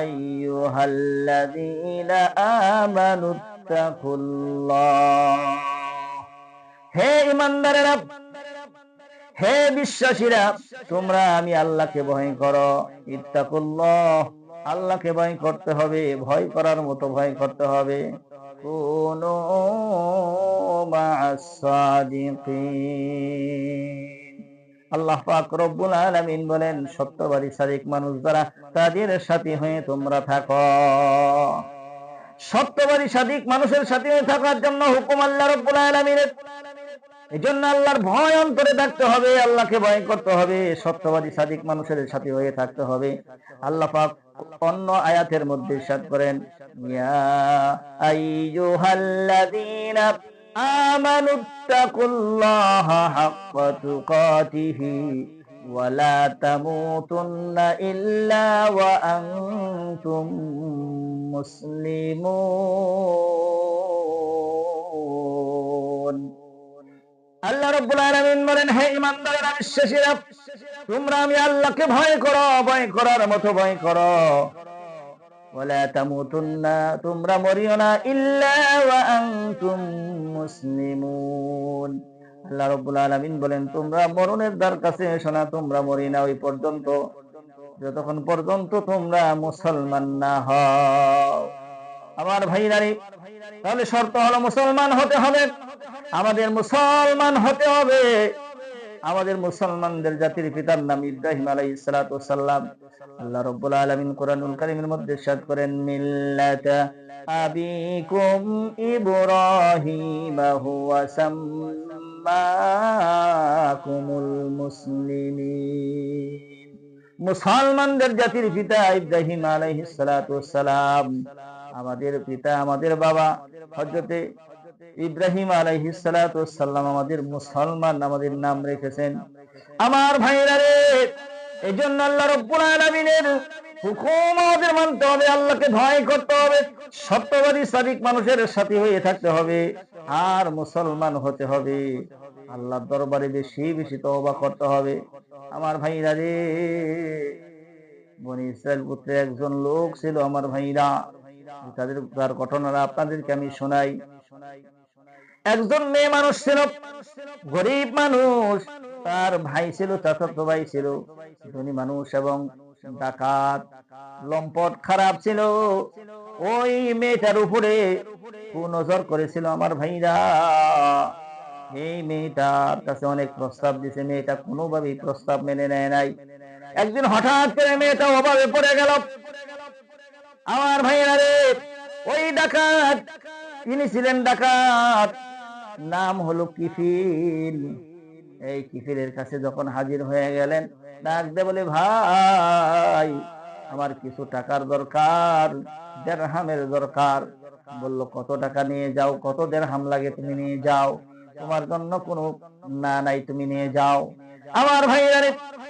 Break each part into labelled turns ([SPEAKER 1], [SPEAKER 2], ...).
[SPEAKER 1] أيها الذين آمنوا اتقوا الله হে ইমানদারেরা হে বিশ্বাসীরা তোমরা আমি আল্লাহকে ভয় করো ইত্তাকুল্লাহ আল্লাহকে ভয় করতে হবে ভয় করার মতো ভয় করতে হবে কুনু মা'আস সাদিকিন আল্লাহ পাক রব্বুল আলামিন বলেন, সত্যবাদী সাদিক মানুষ যারা, তাদের সাথে হয়ে তোমরা থাকো। সত্যবাদী সাদিক মানুষের সাথে হয়ে থাকার জন্য হুকুম আল্লাহ রব্বুল আলামিনের। এই জন্য আল্লাহর ভয় অন্তরে থাকতে হবে, আল্লাহকে ভয় করতে হবে, সত্যবাদী সাদিক মানুষের সাথে হয়ে থাকতে হবে। আল্লাহ পাক অন্য আয়াতের মধ্যে ইরশাদ করেন, ইয়া আইয়ুহাল্লাযীনা আমানু তাকুল্লাহা হাক্কা তুকাতিহি ওয়ালা তামুতুন্না ইল্লা ওয়া আনতুম মুসলিমুন আল্লাহ রাব্বুল আলামিন বলেন, হে ঈমানদারেরা বিশ্বাসীরা, তোমরা আমি আল্লাহকে ভয় করো, ভয় করার মতো ভয় করো। ওয়ালা তামুতুন্না, তোমরা মরিও না, ইল্লা ওয়া আনতুম মুসলিমুন। আল্লাহ রাব্বুল আলামিন বলেন, তোমরা মরণের দ্বার কাছে এসো না, তোমরা মরি না ওই পর্যন্ত। যতক্ষণ পর্যন্ত তোমরা মুসলমান না হও। আমার ভাই ভাইরারে তাহলে শর্ত হলো মুসলমান হতে হবে। আমাদের মুসলমান হতে হবে। আমাদের মুসলমানদের জাতির পিতার নাম ইব্রাহিম আলাইহিস সালাতু সাল্লাম আল্লাহ রাব্বুল আলামিন কোরআনুল কারীমের মধ্যে ইরশাদ করেন আবিকুম ইব্রাহিম, হুয়া সাম্মাকুমুল মুসলিমিন। মুসলমানদের জাতির পিতা ইব্রাহিম সালাতু সালাম। আমাদের পিতা, আমাদের বাবা, হযরতে ইব্রাহিম আলাইহিস সালাতু সাল্লাম আমাদের মুসলমান, আমাদের নাম রেখেছেন। আমার ভাইরা রে এই জন্য আল্লাহ রব্বুল আলামিনের মানতে হবে, আল্লাহকে ভয় করতে হবে, সত্যবাদী, সাদিক মানুষের হয়ে থাকতে হবে, আর মুসলমান হতে হবে। আল্লাহর দরবারে বেশি বেশি তওবা করতে হবে। আমার ভাইরা রে, বনি ইসরায়েল পুত্রে একজন লোক ছিল আমার ভাইরা। তাদের তার ঘটনাটা আপনাদেরকে আমি শোনাই। একজন মেয়ে মানুষ ছিল, গরিব মানুষ, তার ভাই ছিল চাচাতো ভাই ছিল, ধনী মানুষ এবং ডাকাত, লম্পট খারাপ ছিল। ওই মেয়েটার উপরে নজর করেছিল আমার ভাইরা। এই মেয়েটার কাছে অনেক প্রস্তাব দিছে মেয়েটা কোনোভাবেই প্রস্তাব মেনে নেয় নাই। একদিন হঠাৎ করে মেয়েটা অভাবে পড়ে গেল। আমার ভাইরা রে, ওই ডাকাত তিনি ছিলেন ডাকাত। নাম হলো কিফিল। এই কিফিলের কাছে যখন হাজির হয়ে গেলেন, ডাক দে বলে, ভাই, আমার কিছু টাকার দরকার, দেড়হামের দরকার। বলল, কত টাকা নিয়ে যাও, কত দেড়হাম লাগে তুমি নিয়ে যাও। তোমার জন্য কোনো না নাই, তুমি নিয়ে যাও। আমার ভাইরা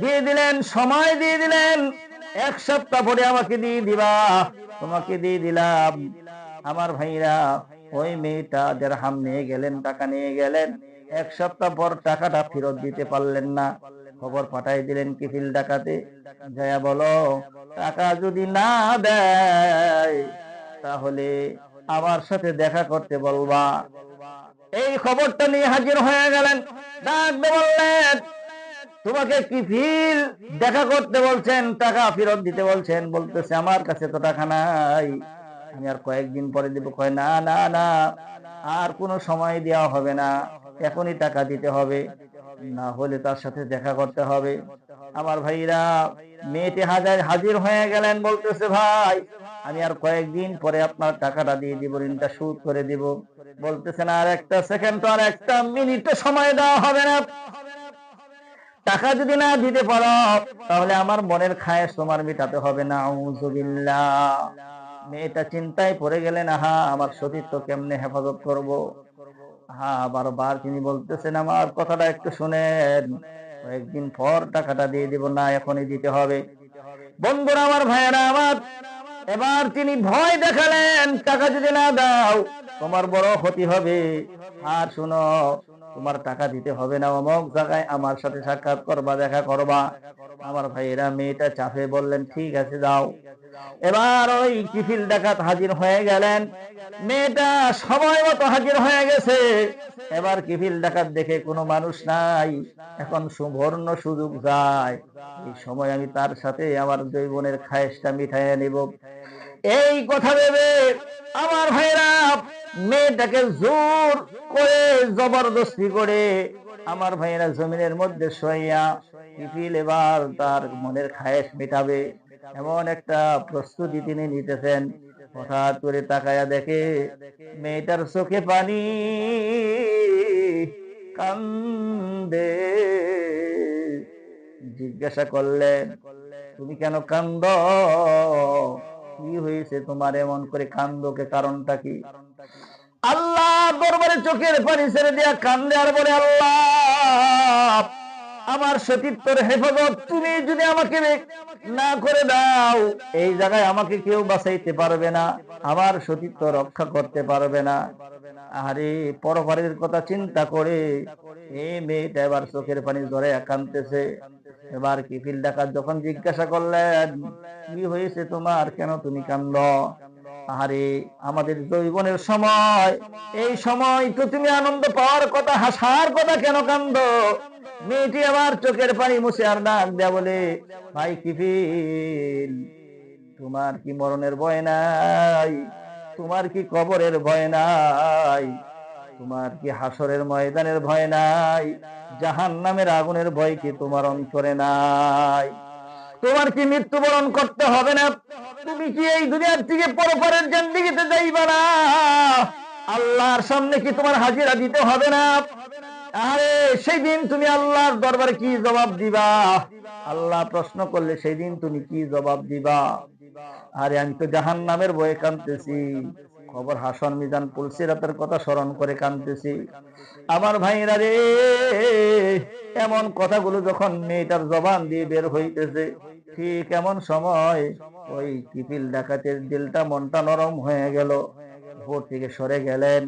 [SPEAKER 1] দিয়ে দিলেন, সময় দিয়ে দিলেন। এক সপ্তাহ পরে আমাকে দিয়ে দিবা, তোমাকে দিয়ে দিলাম। আমার ভাইরা ওই মেয়েটা দেড়হাম নিয়ে গেলেন, টাকা নিয়ে গেলেন। এক সপ্তাহ পর টাকাটা ফেরত দিতে পারলেন না। খবর পাঠাই দিলেন কিফিল ডাকাতে। জয়া বলো, টাকা যদি না দেয়, তাহলে আমার সাথে দেখা করতে বলবা। এই খবরটা নিয়ে হাজির হয়ে গেলেন। ডাক বললেন, তোমাকে কি ফিল দেখা করতে বলছেন, টাকা ফেরত দিতে বলছেন। বলতেছে, আমার কাছে তো টাকা নাই। আমি আর কয়েকদিন পরে দিব। কয়, না না না, আর কোনো সময় দেওয়া হবে না। এখনই টাকা দিতে হবে। না হলে তার সাথে দেখা করতে হবে। আমার ভাইরা, মেয়েটি হাজার, হাজির হয়ে গেলেন বলতেছে, ভাই, আমি আর কয়েকদিন পরে আপনার টাকাটা দিয়ে দিব, ঋণটা সুদ করে দিব। বলতেছেন আর একটা সেকেন্ড তো, আর একটা মিনিট সময় দেওয়া হবে না। টাকা যদি না দিতে পারো, তাহলে আমার মনের খায়েশ তোমার মেটাতে হবে না। মেয়েটা চিন্তায় পড়ে গেলেন, আহা, আমার সতীত্ব কেমনে হেফাজত করব? হা বারবার তিনি বলতেছেন, আমার কথাটা একটু শুনেন। কয়েকদিন পর টাকাটা দিয়ে দিব, না, এখনই দিতে হবে। বন্ধুরা, আমার ভাইয়েরা, আমার এবার তিনি ভয় দেখালেন, টাকা যদি না দাও, তোমার বড় ক্ষতি হবে। আর শুনো, তোমার টাকা দিতে হবে না, অমুক জায়গায় আমার সাথে সাক্ষাৎ করবা, দেখা করবা। আমার ভাইয়েরা, মেয়েটা চাপে বললেন, ঠিক আছে, যাও। এবার ওই কিফিল ডাকাত হাজির হয়ে গেলেন। মেয়েটা সময় মতো হাজির হয়ে গেছে। এবার কিফিল ডাকাত দেখে কোনো মানুষ নাই। এখন সুবর্ণ সুযোগ যায়। এই সময় আমি তার সাথে আমার দুই বোনের খায়েসটা মিঠাইয়া নিব। এই কথা ভেবে আমার ভাইরা মেয়েটাকে জোর করে জবরদস্তি করে আমার ভাইয়েরা জমিনের মধ্যে শোয়া কিফিল এবার তার মনের খায়েশ মেটাবে? এমন একটা প্রস্তুতি তিনি নিতেছেন। হঠাৎ করে তাকায়া দেখে মেয়েটার চোখে পানি কান্দে। জিজ্ঞাসা করলেন, তুমি কেন কান্দ? কি হয়েছে তোমার? এমন করে কান্দকে কারণটা কি? আল্লাহ দরবারে চোখের পানি ছেড়ে দিয়া কান্দে আর বলে, আল্লাহ আমার সতীত্বর হেফাজত তুমি যদি আমাকে না করে দাও, এই জায়গায় আমাকে কেউ বাঁচাইতে পারবে না, আমার সতীত্ব রক্ষা করতে পারবে না। আরে পরপারের কথা চিন্তা করে এই মেয়েটা এবার চোখের পানি ধরে কানতেছে এবার কিফিল ডাকাত যখন জিজ্ঞাসা করলেন, কি হয়েছে তোমার? কেন তুমি কান্দ? আরে আমাদের জৈবনের সময়, এই সময় তো তুমি আনন্দ পাওয়ার কথা, হাসার কথা কেন কান্দ? মেয়েটি আবার চোখের পানি মুছে আর ডাক দেয়া বলে, ভাই কিফিল, তোমার কি মরণের ভয় নাই? তোমার কি কবরের ভয় নাই? তোমার কি হাসরের ময়দানের ভয় নাই? জাহান নামের আগুনের ভয় কি তোমার অন্তরে নাই? তোমার কি মৃত্যুবরণ করতে হবে না? তুমি কি এই দুনিয়ার থেকে পরপরের জিন্দিগিতে যাইবা না? আল্লাহর সামনে কি তোমার হাজিরা দিতে হবে না? আরে সেই দিন তুমি আল্লাহর দরবারে কি জবাব দিবা? আল্লাহ প্রশ্ন করলে সেই দিন তুমি কি জবাব দিবা? আরে, আমি তো জাহান নামের বয়ে কানতেছি খবর হাসন মিজান পুলসিরাতের কথা স্মরণ করে কানতেছি আমার ভাইরা রে, এমন কথাগুলো যখন মেয়েটার জবান দিয়ে বের হইতেছে ঠিক এমন সময়? ওই কিপিল ডাকাতের দিলটা মনটা নরম হয়ে গেল। ভোর থেকে সরে গেলেন।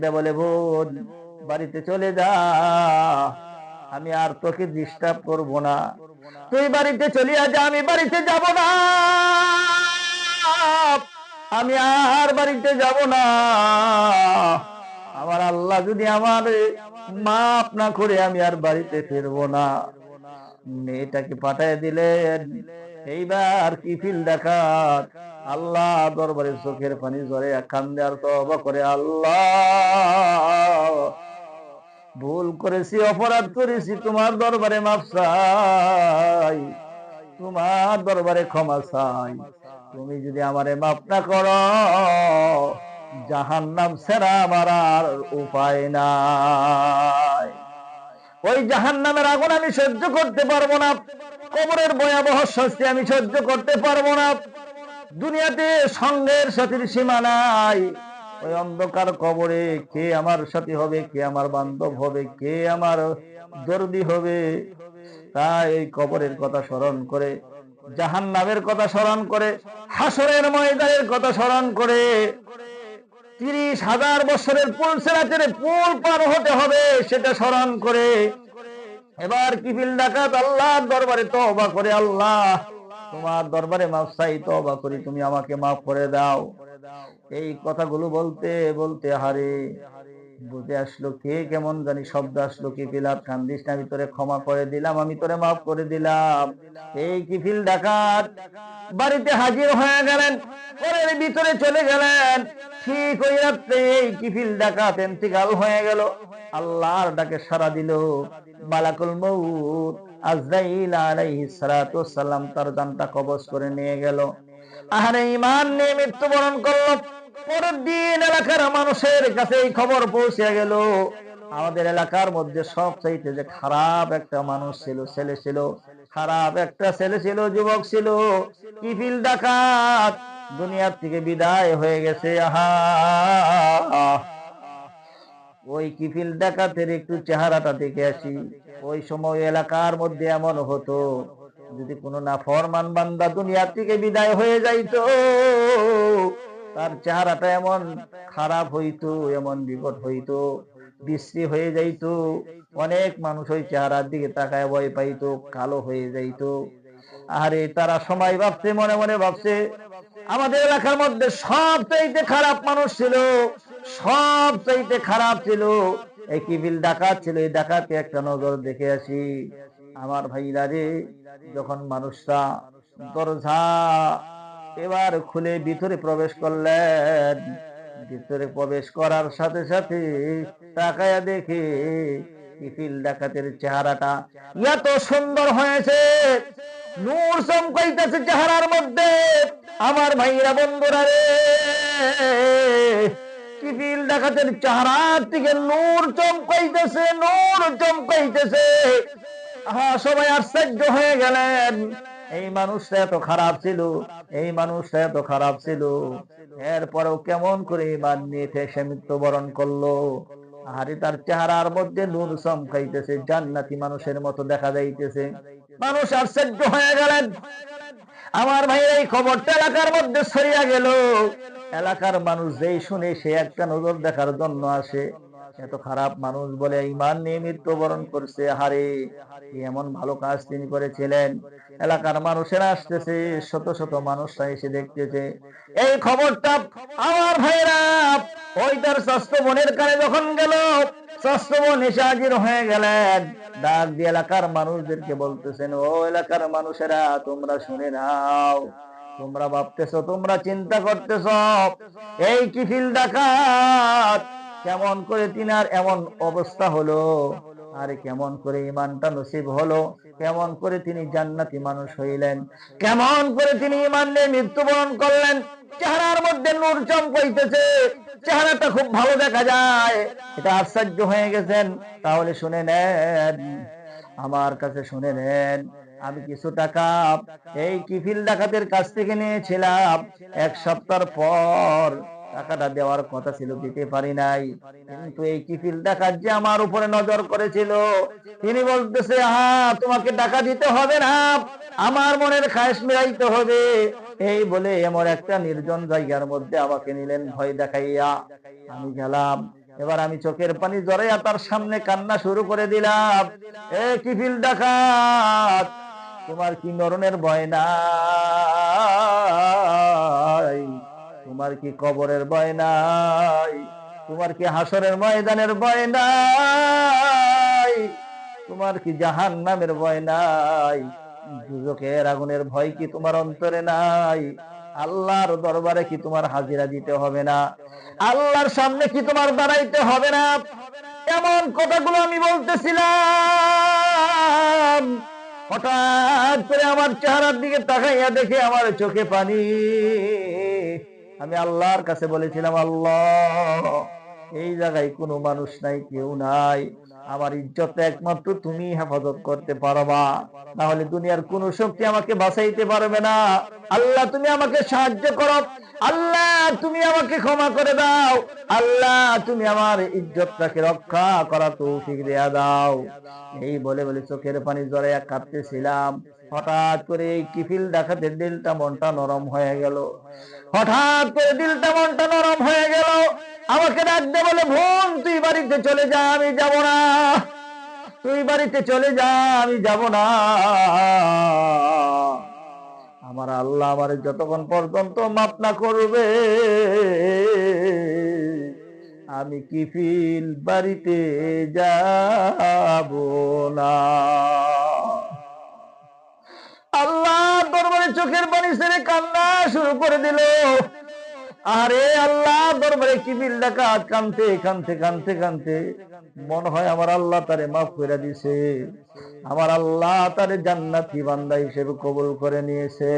[SPEAKER 1] দে বলে বোন বাড়িতে চলে যা। আমি আর তোকে ডিস্টার্ব করব না। তুই বাড়িতে চলিয়া যা, আমি বাড়িতে যাব না। আমি আর বাড়িতে যাব না। আমার আল্লাহ যদি আমার মাফ না করে, আমি আর বাড়িতে ফিরবো না। মেয়েটাকে পাঠায় দিলেন, এইবার কি ফিল দেখাত আল্লাহ দরবারে চোখের পানি জরে কান্দে আর তবা করে, আল্লাহ। ভুল করেছি, অপরাধ করেছি, তোমার দরবারে মাফ চাই, তোমার দরবারে ক্ষমা চাই। তুমি যদি আমারে মাফ না করো জাহান নাম সেরা আমার উপায় নাই। ওই জাহান নামের আগুন আমি সহ্য করতে পারব না। কবরের ভয়াবহ শাস্তি আমি সহ্য করতে পারব না। দুনিয়াতে সঙ্গের সাথীর সীমা নাই। ওই অন্ধকার কবরে কে আমার সাথী হবে, কে আমার বান্ধব হবে, কে আমার দর্দি হবে? তাই এই কবরের কথা স্মরণ করে জাহান নামের কথা স্মরণ করে হাসরের ময়দানের কথা স্মরণ করে তিরিশ হাজার বছরের পুল সেরাতের পুল পার হতে হবে, সেটা স্মরণ করে। এবার কিফিল ডাকাত? আল্লাহ দরবারে তবা করে, আল্লাহ, তোমার দরবারে মাফ চাই তবা করি, তুমি আমাকে মাফ করে দাও। এই কথাগুলো বলতে বলতে, হারে বুঝে আসলো, কে কেমন জানি শব্দ আসলো, কি ফিলাপ কান্দিস না, আমি তোরে ক্ষমা করে দিলাম, আমি তোরে মাফ করে দিলাম। এই কিফিল ডাকাত বাড়িতে হাজির হয়ে গেলেন, ঘরের ভিতরে চলে গেলেন। ঠিক ওই রাত্রে এই কিফিল ডাকাত এন্তিকাল হয়ে গেল, আল্লাহর ডাকে সারা দিল, মালাকুল মউত আজরাইল আলাইহিস সালাতু সালাম তার জানটা কবজ করে নিয়ে গেল। আহারে ইমান নিয়ে মৃত্যুবরণ করল পরের দিন এলাকার মানুষের কাছে এই খবর পৌঁছে গেল। আমাদের এলাকার মধ্যে সব চাইতে যে খারাপ একটা মানুষ ছিল, ছেলে ছিল। খারাপ একটা ছেলে ছিল, যুবক ছিল। কিফিল ডাকাত দুনিয়ার থেকে বিদায় হয়ে গেছে। আহা! ওই কিফিল ডাকাতের একটু চেহারাটা দেখে আসি। ওই সময় এলাকার মধ্যে এমন হতো, যদি কোনো না ফরমান বান্দা দুনিয়ার থেকে বিদায় হয়ে যাইতো তার চেহারাটা এমন খারাপ হইতো, এমন বিপদ হইতো, বিশ্রী হয়ে যাইতো, অনেক মানুষ ওই চেহারার দিকে তাকায়, ভয় পাইতো, কালো হয়ে যাইতো। আরে তারা সময় ভাবছে, মনে মনে ভাবছে, আমাদের এলাকার মধ্যে সব চাইতে খারাপ মানুষ ছিল সব চাইতে খারাপ ছিল, এই কিবিল ডাকাত ছিল, এই ডাকাতে একটা নজর দেখে আসি। আমার ভাইরা রে, যখন মানুষটা দরজা এবার খুলে ভিতরে প্রবেশ করলেন। ভিতরে প্রবেশ করার সাথে সাথে তাকায়া দেখে কিফিল ডাকাতের চেহারাটা এত সুন্দর হয়েছে। নূর চমকাইতেছে চেহারার মধ্যে। আমার ভাইরা বন্ধুরা রে কিফিল ডাকাতের চেহারার থেকে নূর চমকাইতেছে নূর চমকাইতেছে। আহা, সবাই আশ্চর্য হয়ে গেলেন। এই মানুষটা এত খারাপ ছিল, এই মানুষটা এত খারাপ ছিল। এরপরেও কেমন করে ইমান নিয়ে সে মৃত্যুবরণ করল। আরে তার চেহারার মধ্যে নূর চমকাইতেছে জান্নাতি মানুষের মতো দেখা যাইতেছে। মানুষ আশ্চর্য হয়ে গেলেন। আমার ভাই এই খবরটা এলাকার মধ্যে ছড়িয়া গেল। এলাকার মানুষ যেই শুনে সে একটা নজর দেখার জন্য আসে। এত খারাপ মানুষ বলে, ইমান নিয়ে মৃত্যুবরণ করছে, হারে। এমন ভালো কাজ তিনি করেছিলেন? এলাকার মানুষেরা আসতেছে, শত শত মানুষরা এসে দেখতেছে। এই খবরটা আমার ভাইরা ওই তার স্বাস্থ্য বোনের কানে যখন গেল, স্বাস্থ্য এসে হাজির হয়ে গেলেন। ডাক দিয়ে এলাকার মানুষদেরকে বলতেছেন, ও এলাকার মানুষেরা, তোমরা শুনে নাও। তোমরা ভাবতেছো, তোমরা চিন্তা করতেছ, এই কিফিল ডাকাত কেমন করে তিনার এমন অবস্থা হলো? আরে কেমন করে ইমানটা নসিব হলো? কেমন করে তিনি জান্নাতি মানুষ হইলেন? কেমন করে তিনি ইমান নিয়ে মৃত্যুবরণ করলেন? চেহারার মধ্যে নূর চমকাইতেছে। চেহারাটা খুব ভালো দেখা যায়। এটা আশ্চর্য হয়ে গেছেন। তাহলে শুনে নেন। আমার কাছে শুনে নেন। আমি কিছু টাকা এই কিফিল ডাকাতের কাছ থেকে নিয়েছিলাম। এক সপ্তাহ পর টাকাটা দেওয়ার কথা ছিল, দিতে পারি নাই। কিন্তু এই কিফিল ডাকাত যে আমার উপরে নজর করেছিল। তিনি বলতেছে হা তোমাকে টাকা দিতে হবে না। আমার মনের খায়স মিলাইতে হবে। এই বলে এমন একটা নির্জন জায়গার মধ্যে আমাকে নিলেন ভয় দেখাইয়া। আমি গেলাম। এবার আমি চোখের পানি জড়াইয়া তার সামনে কান্না শুরু করে দিলাম। এ কিফিল ডাকাত তোমার কি মরণের ভয় নাই তোমার কি কবরের ভয় নাই? তোমার কি হাসরের ময়দানের ভয় নাই? তোমার কি জাহান নামের ভয় নাই? দুজকের আগুনের ভয় কি তোমার অন্তরে নাই? আল্লাহর দরবারে কি তোমার হাজিরা দিতে হবে না? আল্লাহর সামনে কি তোমার দাঁড়াইতে হবে না? এমন কথাগুলো আমি বলতেছিলাম। হঠাৎ করে আমার চেহারার দিকে তাকাইয়া দেখে আমার চোখে পানি। আমি আল্লাহর কাছে বলেছিলাম আল্লাহ এই জায়গায় কোনো মানুষ নাই কেউ নাই। আমার ইজ্জত একমাত্র তুমি হেফাজত করতে পারবা। না হলে দুনিয়ার কোন শক্তি আমাকে বাঁচাইতে পারবে না। আল্লাহ, তুমি আমাকে সাহায্য করো। আল্লাহ, তুমি আমাকে ক্ষমা করে দাও। আল্লাহ, তুমি আমার ইজ্জতটাকে রক্ষা করা তৌফিক দেয়া দাও। এই বলে বলে চোখের পানি জড়াইয়া কাঁদতেছিলাম। হঠাৎ করে এই কিফিল দেখাতে দিলটা মনটা নরম হয়ে গেল। হঠাৎ করে দিলটা মনটা নরম হয়ে গেল। আমাকে ডাকতে বলে, বোন, তুই বাড়িতে চলে যা, আমি যাব না। তুই বাড়িতে চলে যা, আমি যাব না। আমার আল্লাহ আমার যতক্ষণ পর্যন্ত মাপ না করবে, আমি কিফিল বাড়িতে যাব না। আল্লাহ দরবারে চোখের পানি ছেড়ে কান্না শুরু করে দিল। আরে আল্লাহ, দরবারে কিবিল ডাকা কানতে কানতে কানতে কানতে। মনে হয় আমার আল্লাহ তারে মাফ করে দিছে আমার আল্লাহ তারে জান্নাতি বান্দা হিসেবে কবুল করে নিয়েছে।